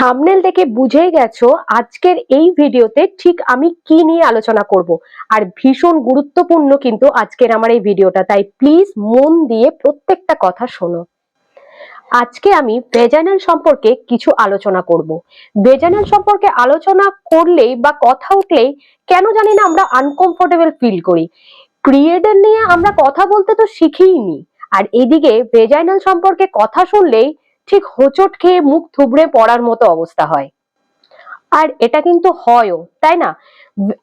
Thumbnail দেখে বুঝেই গেছো আজকের এই ভিডিওতে ঠিক আমি কি নিয়ে আলোচনা করব। আর ভীষণ গুরুত্বপূর্ণ কিন্তু আজকের আমার এই ভিডিওটা, তাই প্লিজ মন দিয়ে প্রত্যেকটা কথা শোনো। আজকে আমি ভেজানাল সম্পর্কে কিছু আলোচনা করব। ভেজানাল সম্পর্কে আলোচনা করলেই বা কথা উঠলেই কেন জানি না আমরা আনকমফোর্টেবল ফিল করি। ক্রিয়েটার নিয়ে আমরা কথা বলতে তো শিখিনি আর এদিকে ভেজাইনাল সম্পর্কে কথা শুনলেই ঠিক হোঁচট খেয়ে মুখ থুবড়ে পড়ার মতো অবস্থা হয়। আর এটা কিন্তু হয়ও, তাই না?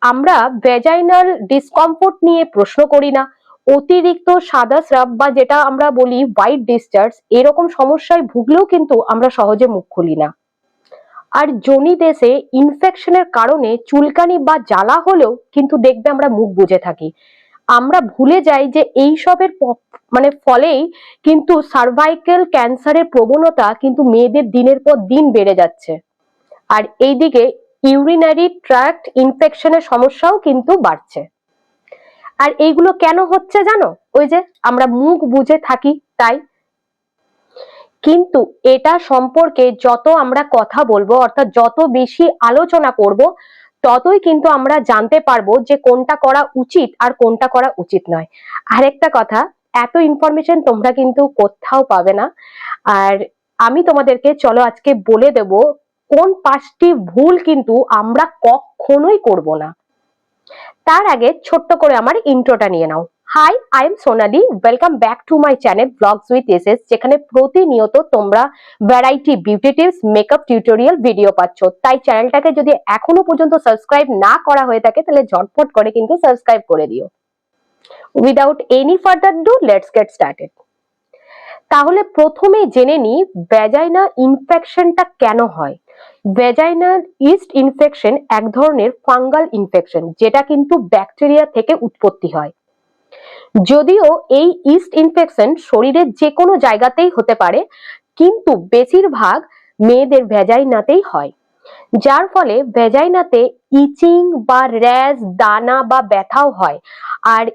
আমরা ভেজাইনাল ডিসকমফোর্ট নিয়ে প্রশ্ন করি না। অতিরিক্ত সাদা স্রাব বা যেটা আমরা বলি হোয়াইট ডিসচার্জ এরকম সমস্যায় ভুগলেও কিন্তু আমরা সহজে মুখ খুলি না। আর জনি দেশে ইনফেকশনের কারণে চুলকানি বা জ্বালা হলেও কিন্তু দেখবে আমরা মুখ বুঝে থাকি। আমরা ভুলে যাই যে এই সবের মানে ফলেই কিন্তু সার্ভাইকেল ক্যান্সারের প্রবণতা কিন্তু মেয়েদের দিনের পর দিন বেড়ে যাচ্ছে। আর এইদিকে ইউরিনারি ট্র্যাক্ট ইনফেকশনের সমস্যাও কিন্তু বাড়ছে। আর এইগুলো কেন হচ্ছে জানো? ওই যে আমরা মুখ বুঝে থাকি, তাই। কিন্তু এটা সম্পর্কে যত আমরা কথা বলব, অর্থাৎ যত বেশি আলোচনা করব ততই কিন্তু আমরা জানতে পারব যে কোনটা করা উচিত আর কোনটা করা উচিত নয়। আরেকটা কথা, এত ইনফরমেশন তোমরা কিন্তু কোথাও পাবে না। আর আমি তোমাদেরকে, চলো আজকে বলে দেব, কোন পাঁচটি ভুল কিন্তু আমরা কখনোই করব না। তার আগে ছোট্ট করে আমার ইন্ট্রোটা নিয়ে নাও। Hi I am Sonali welcome back to my channel blogs with SS যেখানে প্রতিনিয়ত তোমরা variety beauty tips makeup tutorial video পাচ্ছ। তাই চ্যানেলটাকে যদি এখনও পর্যন্ত সাবস্ক্রাইব না করা হয়ে থাকে, তাহলে ঝটপট করে কিন্তু সাবস্ক্রাইব করে দিও। Without any further do let's get started তাহলে প্রথমে জেনে নি ভ্যাজাইনা ইনফেকশনটা কেন হয়? ভ্যাজাইনাল ইস্ট ইনফেকশন এক ধরনের ফাঙ্গাল ইনফেকশন যেটা কিন্তু ব্যাকটেরিয়া থেকে উৎপত্তি হয়। যদিও এই ইস্ট ইনফেকশন শরীরের যে কোনো জায়গাতেই হতে পারে, কিন্তু বেশিরভাগ মেয়েদের ভেজাইনাতেই হয়। যার ফলে ভেজাইনাতে ইচিং বা র্যাশ, দানা বা ব্যথাও হয়। আর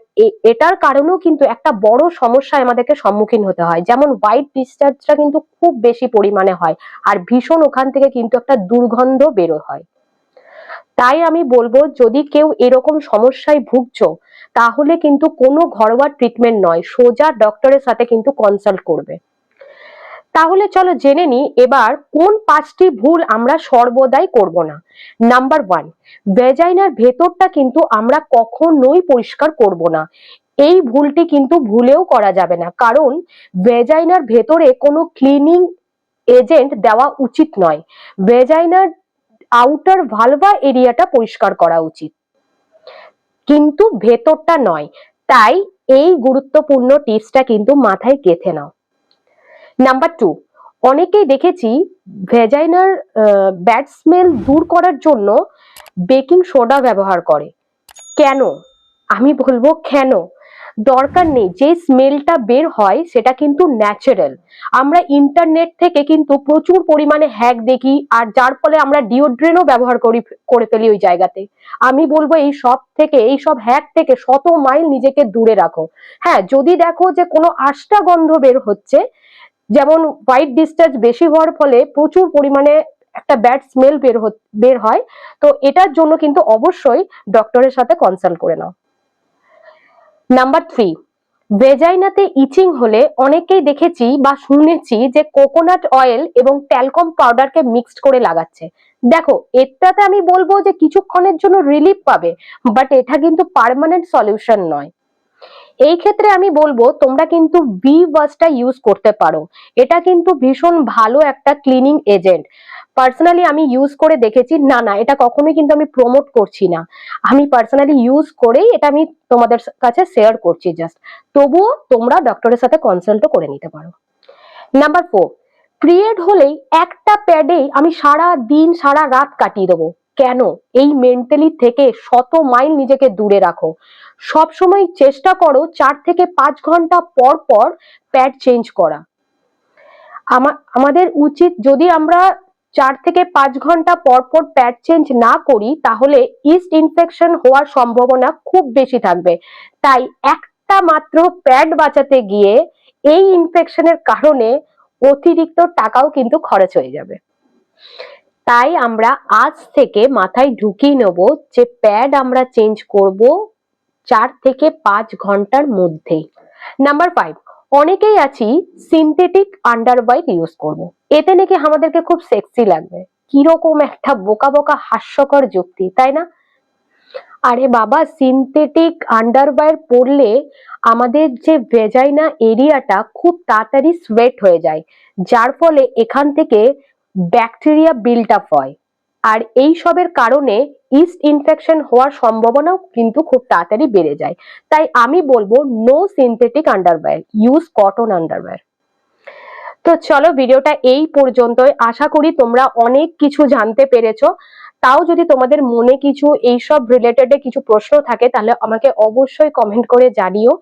এটার কারণেও কিন্তু একটা বড় সমস্যায় আমাদেরকে সম্মুখীন হতে হয়। যেমন হোয়াইট ডিসচার্জটা কিন্তু খুব বেশি পরিমাণে হয় আর ভীষণ ওখান থেকে কিন্তু একটা দুর্গন্ধ বেরো হয়। তাই আমি বলব, যদি কেউ এরকম সমস্যায় ভুগছো তাহলে কিন্তু কোনো ঘরোয়া ট্রিটমেন্ট নয়, সোজা ডক্টরের সাথে কিন্তু কনসাল্ট করবে। তাহলে চলো জেনে নি এবার কোন পাঁচটি ভুল আমরা সর্বদাই করব না। নাম্বার ওয়ান ভেজাইনার ভেতরটা কিন্তু আমরা কখনোই পরিষ্কার করব না। এই ভুলটি কিন্তু ভুলেও করা যাবে না, কারণ ভেজাইনার ভেতরে কোনো ক্লিনিং এজেন্ট দেওয়া উচিত নয়। ভেজাইনার আউটার ভালভা এরিয়াটা পরিষ্কার করা উচিত। কিন্তু ভেতরটা নয়। তাই এই গুরুত্বপূর্ণ টিপসটা কিন্তু মাথায় গেথে নাও। নাম্বার টু অনেকেই দেখেছি ভেজাইনার ব্যাড স্মেল দূর করার জন্য বেকিং সোডা ব্যবহার করে। কেন? আমি বলব কেন? দরকার নেই। যে স্মেলটা বের হয়, সেটা কিন্তু ন্যাচারাল আমরা ইন্টারনেট থেকে কিন্তু প্রচুর পরিমাণে হ্যাক দেখি, আর যার ফলে আমরা ডিওড্রেনও ব্যবহার করি, করে ফেলি ওই জায়গাতে। আমি বলব এই সব থেকে, এই সব হ্যাক থেকে শত মাইল নিজেকে দূরে রাখো। হ্যাঁ যদি দেখো যে কোনো আষ্টা গন্ধ বের হচ্ছে, যেমন হোয়াইট ডিসচার্জ বেশি হওয়ার ফলে প্রচুর পরিমাণে একটা ব্যাড স্মেল বের বের হয়, তো এটার জন্য কিন্তু অবশ্যই ডক্টরের সাথে কনসাল্ট করে নাও। নাম্বার থ্রি ভেজাইনাতে ইচিং হলে অনেকেই দেখেছি বা শুনেছি যে কোকোনাট অয়েল এবং ট্যালকম পাউডারকে মিক্সড করে লাগাচ্ছে। দেখো, এটাতে আমি বলব যে কিছুক্ষণের জন্য রিলিফ পাবে বাট এটা কিন্তু পারমানেন্ট সলিউশন নয়। এই ক্ষেত্রে আমি বলব, তোমরা কিন্তু বি ওয়াশটা ইউজ করতে পারো। এটা কিন্তু ভীষণ ভালো একটা ক্লিনিং এজেন্ট পার্সোনালি আমি ইউজ করে দেখেছি, না না, এটা কখনোই কিন্তু আমি প্রমোট করছি না। আমি পার্সোনালি ইউজ করেই এটা আমি তোমাদের কাছে শেয়ার করছি জাস্ট তবুও তোমরা ডক্টরের সাথে কনসাল্টও করে নিতে পারো। নাম্বার ফোর পিরিয়ড হলেই একটা প্যাডেই আমি সারা দিন, সারা রাত কাটিয়ে দেবো। কেন? এই মেন্টালি থেকে শত মাইল নিজেকে দূরে রাখো। সব সময় চেষ্টা করো চার থেকে পাঁচ ঘণ্টা পর পর প্যাড চেঞ্জ করা। আমাদের উচিত যদি আমরা চার থেকে পাঁচ ঘণ্টা পর পর প্যাড চেঞ্জ না করি, তাহলে ইস্ট ইনফেকশন হওয়ার সম্ভাবনা খুব বেশি থাকবে। তাই একটা মাত্র প্যাড বাঁচাতে গিয়ে এই ইনফেকশনের কারণে অতিরিক্ত টাকাও কিন্তু খরচ হয়ে যাবে। তাই আমরা আজ থেকে মাথায় ঢুকিয়ে নেব যে প্যাড আমরা চেঞ্জ করব চার থেকে পাঁচ ঘণ্টার মধ্যেই। নাম্বার ফাইভ, অনেকেই আছি সিনথেটিক আন্ডারওয়্যার ইউজ করব। এতে নাকি আমাদেরকে খুব সেক্সি লাগবে। কীরকম একটা বোকা বোকা হাস্যকর যুক্তি, তাই না? আরে বাবা সিনথেটিক আন্ডারওয়্যার পরলে আমাদের যে ভেজাইনা এরিয়াটা খুব তাড়াতাড়ি সোয়েট হয়ে যায়, যার ফলে এখান থেকে ব্যাকটেরিয়া বিল্ড আপ হয়। আর এই সবের কারণে ইস্ট ইনফেকশন হওয়ার সম্ভাবনাও কিন্তু খুব তাড়াতাড়ি বেড়ে যায়। তাই আমি বলব no synthetic underwear use cotton underwear তো চলো ভিডিওটা এই পর্যন্তই। আশা করি তোমরা অনেক কিছু জানতে পেরেছ। তাও যদি তোমাদের মনে কিছু এইসব রিলেটেডে কিছু প্রশ্ন থাকে, তাহলে আমাকে অবশ্যই কমেন্ট করে জানিও।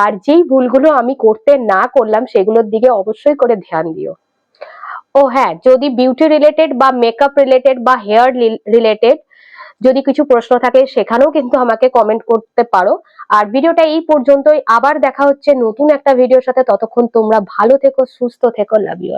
আর যেই ভুলগুলো আমি করতে না করলাম, সেগুলোর দিকে অবশ্যই করে ধ্যান দিও। ও হ্যাঁ যদি বিউটি রিলেটেড বা মেকআপ রিলেটেড বা হেয়ার রিলেটেড যদি কিছু প্রশ্ন থাকে, সেখানেও কিন্তু আমাকে কমেন্ট করতে পারো। আর ভিডিওটা এই পর্যন্তই। আবার দেখা হচ্ছে নতুন একটা ভিডিওর সাথে। ততক্ষণ তোমরা ভালো থেকো, সুস্থ থেকো লাভ ইউ